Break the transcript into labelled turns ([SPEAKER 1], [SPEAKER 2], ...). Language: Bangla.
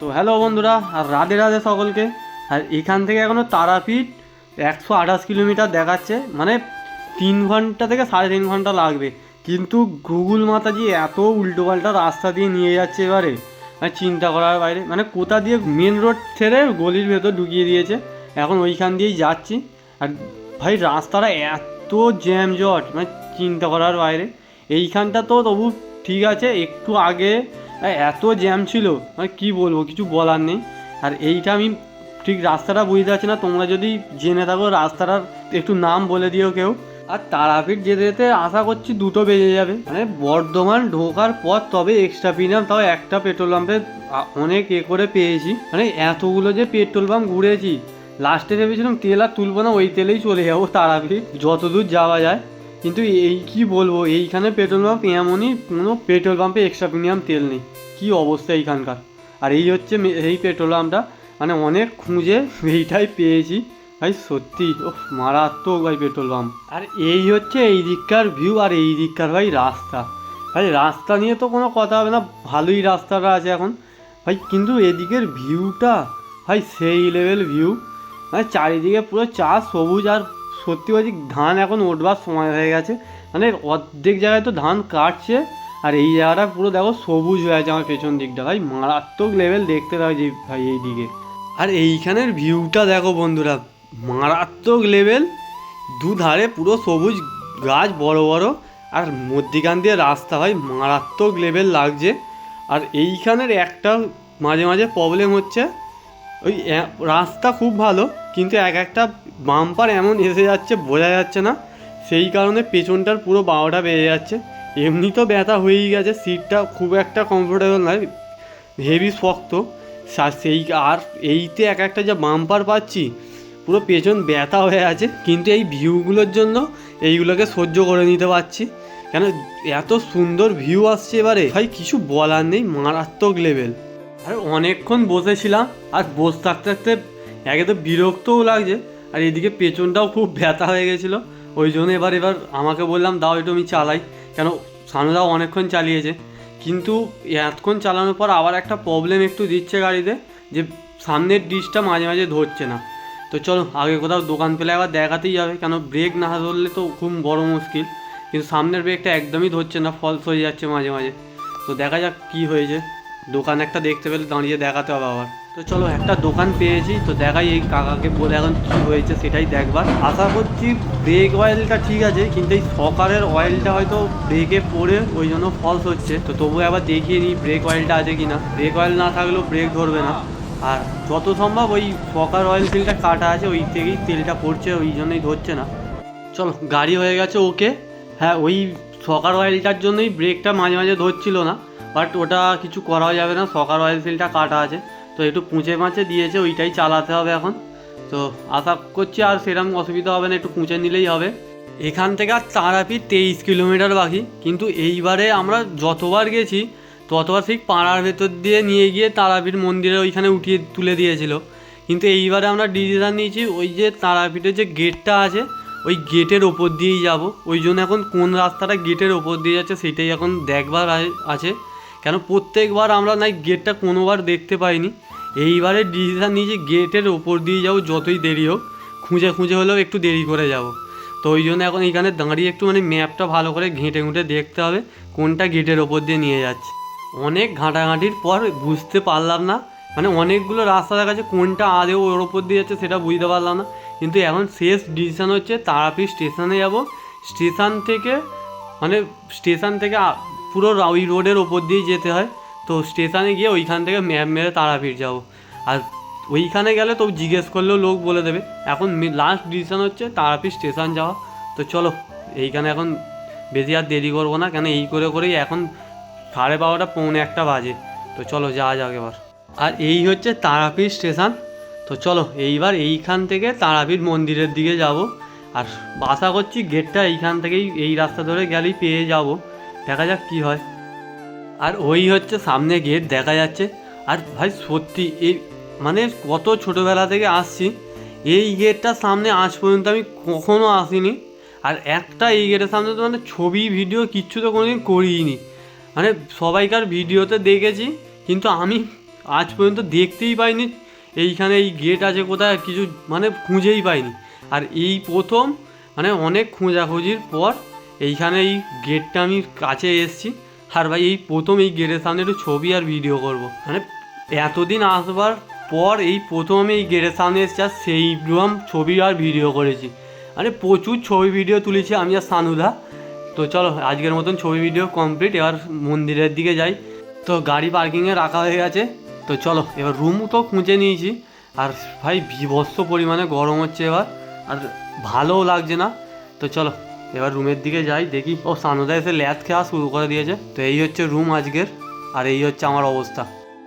[SPEAKER 1] তো হ্যালো বন্ধুরা, আর রাধে রাধে সকলকে। আর এখান থেকে এখনও তারাপীঠ একশো আঠাশ কিলোমিটার দেখাচ্ছে মানে তিন ঘণ্টা থেকে সাড়ে তিন ঘণ্টা লাগবে। কিন্তু গুগল মাতাজি এত উল্টোপাল্টা রাস্তা দিয়ে নিয়ে যাচ্ছে এবারে। মানে চিন্তা করার বাইরে মানে কোথা দিয়ে মেন রোড ছেড়ে গলির ভেতর ঢুকিয়ে দিয়েছে, এখন ওইখান দিয়েই যাচ্ছি। আর ভাই, রাস্তাটা এত জ্যাম জট মানে চিন্তা করার বাইরে। এইখানটা তো তবু ঠিক আছে, একটু আগে এত জ্যাম ছিল। মানে কি বলব, কিছু বলার নেই। আর এইটা আমি ঠিক রাস্তাটা বুঝতে পারছি না। তোমরা যদি জেনে থাকো, রাস্তাটার একটু নাম বলে দিও কেউ। আর তারাপীঠ যেতে যেতে আশা করছি দুটো বেজে যাবে। মানে বর্ধমান ঢোকার পর তবে এক্সট্রা পিনাম তাও একটা পেট্রোল পাম্পে অনেক এ করে পেয়েছি। মানে এতগুলো যে পেট্রোল পাম্প ঘুরেছি লাস্টে ভেবেছিলাম তেল আর তুলবো না, ওই তেলেই চলে যাব তারাপীঠ। যত দূর যাওয়া যায়। কিন্তু এই কি বলব, এইখানে পেট্রোল পাম্প এমনই কোনো পেট্রোল পাম্পে এক্সট্রা প্রিমিয়াম তেল নেই। কি অবস্থা এইখানকার? আর এই হচ্ছে এই পেট্রোল পাম্পটা মানে অনেক খুঁজে এইটাই পেয়েছি। ভাই, সত্যি ও মারাত্মক ভাই পেট্রোল পাম্প আর এই হচ্ছে এই দিককার ভিউ আর এই দিককার ভাই রাস্তা। ভাই, রাস্তা নিয়ে তো কোনো কথা হবে না, ভালোই রাস্তাটা আছে এখন। ভাই, কিন্তু এদিকের ভিউটা ভাই, সেই লেভেল ভিউ মানে চারিদিকে পুরো চা সবুজ আর সত্যি বলছি, ধান এখন উঠবার সময় হয়ে গেছে। মানে অর্ধেক জায়গায় তো ধান কাটছে, আর এই জায়গাটা পুরো দেখো সবুজ হয়ে আছে আমার পেছন দিকটা। ভাই, মারাত্মক লেভেল দেখতে লাগছে ভাই এই দিকে। আর এইখানের ভিউটা দেখো বন্ধুরা, মারাত্মক লেভেল দুধারে পুরো সবুজ গাছ বড় বড়, আর মধ্যিখান দিয়ে রাস্তা ভাই, মারাত্মক লেভেল লাগছে। আর এইখানের একটা মাঝে মাঝে প্রবলেম হচ্ছে, ওই রাস্তা খুব ভালো, কিন্তু এক একটা বাম্পার এমন এসে যাচ্ছে, বোঝা যাচ্ছে না। সেই কারণে পেছনটার পুরো বারোটা বেড়ে যাচ্ছে। এমনি তো ব্যথা হয়েই গেছে, সিটটা খুব একটা কমফোর্টেবল নয় হেভি শক্ত। সেই, আর এইতে এক একটা যা বাম্পার পাচ্ছি, পুরো পেছন ব্যথা হয়ে আছে, কিন্তু এই ভিউগুলোর জন্য এইগুলোকে সহ্য করে নিতে পারছি। কেন, এত সুন্দর ভিউ আসছে এবারে। ভাই, কিছু বলার নেই, মারাত্মক লেভেল আর, অনেকক্ষণ বসেছিলাম, আর বসে থাকতে থাকতে একে তো বিরক্তও লাগছে। আর এদিকে পেছনটাও খুব ব্যথা হয়ে গেছিল। ওই জন্য এবার এবার আমাকে বললাম, দাও একটু আমি চালাই। কেন, সানুদাও অনেকক্ষণ চালিয়েছে। কিন্তু এতক্ষণ চালানোর পর আবার একটা প্রবলেম একটু দিচ্ছে গাড়িতে, যে সামনের ডিসটা মাঝে মাঝে ধরছে না। তো চলো, আগে কোথাও দোকান পেলে আবার দেখাতেই যাবে কেন ব্রেক না ধরলে তো খুব বড় মুশকিল। কিন্তু সামনের ব্রেকটা একদমই ধরছে না ফলস হয়ে যাচ্ছে মাঝে মাঝে। তো দেখা যাক কি হয়েছে। দোকান একটা দেখতে পেলে, দাঁড়িয়ে দেখাতে হবে আবার। তো চলো, একটা দোকান পেয়েছি, তো দেখাই এই কাকাকে বলে এখন কী হয়েছে সেটাই দেখবার। আশা করছি ব্রেক অয়েলটা ঠিক আছে, কিন্তু এই সকারের অয়েলটা হয়তো ব্রেকে পড়ে, ওই জন্য ফলস হচ্ছে। তো তবু আবার দেখিয়ে নিই ব্রেক অয়েলটা আছে কি না ব্রেক অয়েল না থাকলেও ব্রেক ধরবে না। আর যত সম্ভব ওই সকার অয়েল তেলটা কাটা আছে, ওই থেকেই তেলটা পড়ছে, ওই জন্যই ধরছে না। চলো, গাড়ি হয়ে গেছে ওকে। হ্যাঁ ওই সকার অয়েলটার জন্যই ব্রেকটা মাঝে মাঝে ধরছিল না বাট ওটা কিছু করা যাবে না সকার অয়েল সিলটা কাটা আছে। তো একটু পুঁচে মাছে দিয়েছে, ওইটাই চালাতে হবে এখন। তো আশা করছি আর সেরকম অসুবিধা হবে না, একটু পুঁচে নিলেই হবে। এখান থেকে আর তারাপীঠ তেইশ কিলোমিটার বাকি, কিন্তু এইবারে আমরা যতবার গেছি, ততবার ঠিক পাড়ার ভেতর দিয়ে নিয়ে গিয়ে তারাপীঠ মন্দিরে ওইখানে উঠিয়ে তুলে দিয়েছিল। কিন্তু এইবারে আমরা ডিসিশন নিয়েছি, ওই যে তারাপীঠের যে গেটটা আছে, ওই গেটের ওপর দিয়েই যাব। ওই জন্য এখন কোন রাস্তাটা গেটের ওপর দিয়ে যাচ্ছে সেটাই এখন দেখবার আছে। কেন প্রত্যেকবার আমরা নাই গেটটা কোনোবার দেখতে পাইনি। এইবারে ডিসিশন নিয়েছি গেটের ওপর দিয়ে যাব, যতই দেরি হোক। খুঁজে খুঁজে হলেও একটু দেরি করে যাব। তো ওই জন্য এখন এখানে দাঁড়িয়ে একটু মানে ম্যাপটা ভালো করে ঘেঁটে ঘুঁটে দেখতে হবে, কোনটা গেটের ওপর দিয়ে নিয়ে যাচ্ছে। অনেক ঘাঁটাঘাঁটির পর বুঝতে পারলাম না মানে অনেকগুলো রাস্তা দেখা যাচ্ছে, কোনটা আদেও ওর ওপর দিয়ে যাচ্ছে সেটা বুঝতে পারলাম না। কিন্তু এখন শেষ ডিসিশান হচ্ছে তারাপীঠ স্টেশনে যাব। স্টেশন থেকে মানে স্টেশন থেকে পুরো ওই রোডের ওপর দিয়েই যেতে হয়। তো স্টেশনে গিয়ে ওইখান থেকে ম্যাপ মেরে তারাপীঠ যাব। আর ওইখানে গেলে তো জিজ্ঞেস করলেও লোক বলে দেবে। এখন লাস্ট ডিসিশন হচ্ছে তারাপীঠ স্টেশন যাওয়া। তো চলো, এইখানে এখন বেশি আর দেরি করব না, কেন এই করে করেই এখন সাড়ে বারোটা, পৌনে একটা বাজে। তো চলো যাওয়া যাক এবার। আর এই হচ্ছে তারাপীঠ স্টেশন তো চলো, এইবার এইখান থেকে তারাপীঠ মন্দিরের দিকে যাব। আর আশা করছি গেটটা এইখান থেকেই এই রাস্তা ধরে গেলেই পেয়ে যাব। দেখা যাক কি হয়। আর ওই হচ্ছে সামনে গেট দেখা যাচ্ছে। আর ভাই সত্যি এই মানে কত ছোটোবেলা থেকে আসছি, এই গেটটার সামনে আজ পর্যন্ত আমি কখনো আসিনি। আর একটা এই গেটের সামনে তো মানে ছবি ভিডিও কিচ্ছু তো কোনোদিন করিনি। মানে সবাইকার ভিডিওতে দেখেছি, কিন্তু আমি আজ পর্যন্ত দেখতেই পাইনি, এইখানে এই গেট আছে কোথায় কিছু মানে খুঁজেই পাইনি। আর এই প্রথম মানে অনেক খোঁজাখুঁজির পর এইখানে এই গেটটা আমি কাছে এসেছি। আর ভাই, এই প্রথম এই গেটের সামনে একটু ছবি আর ভিডিও করব। মানে এতদিন আসবার পর এই প্রথম আমি এই গেটের সামনে এসেছি আর সেই রকম ছবি আর ভিডিও করেছি। মানে প্রচুর ছবি ভিডিও তুলেছি আমি আর সানুদা। তো চলো, আজকের মতন ছবি ভিডিও কমপ্লিট এবার মন্দিরের দিকে যাই। তো গাড়ি পার্কিংয়ে রাখা হয়ে গেছে। তো চলো, এবার রুম তো খুঁজে নিয়েছি। আর ভাই বিভৎস পরিমাণে গরম হচ্ছে এবার। আর ভালোও লাগছে না। তো চলো এবার রুমের দিকে যাই, দেখি। ও সানুদা এসে ল্যাদ খেয়া শুরু করে দিয়েছে। তো এই হচ্ছে রুম আজকের, আর এই হচ্ছে আমার অবস্থা।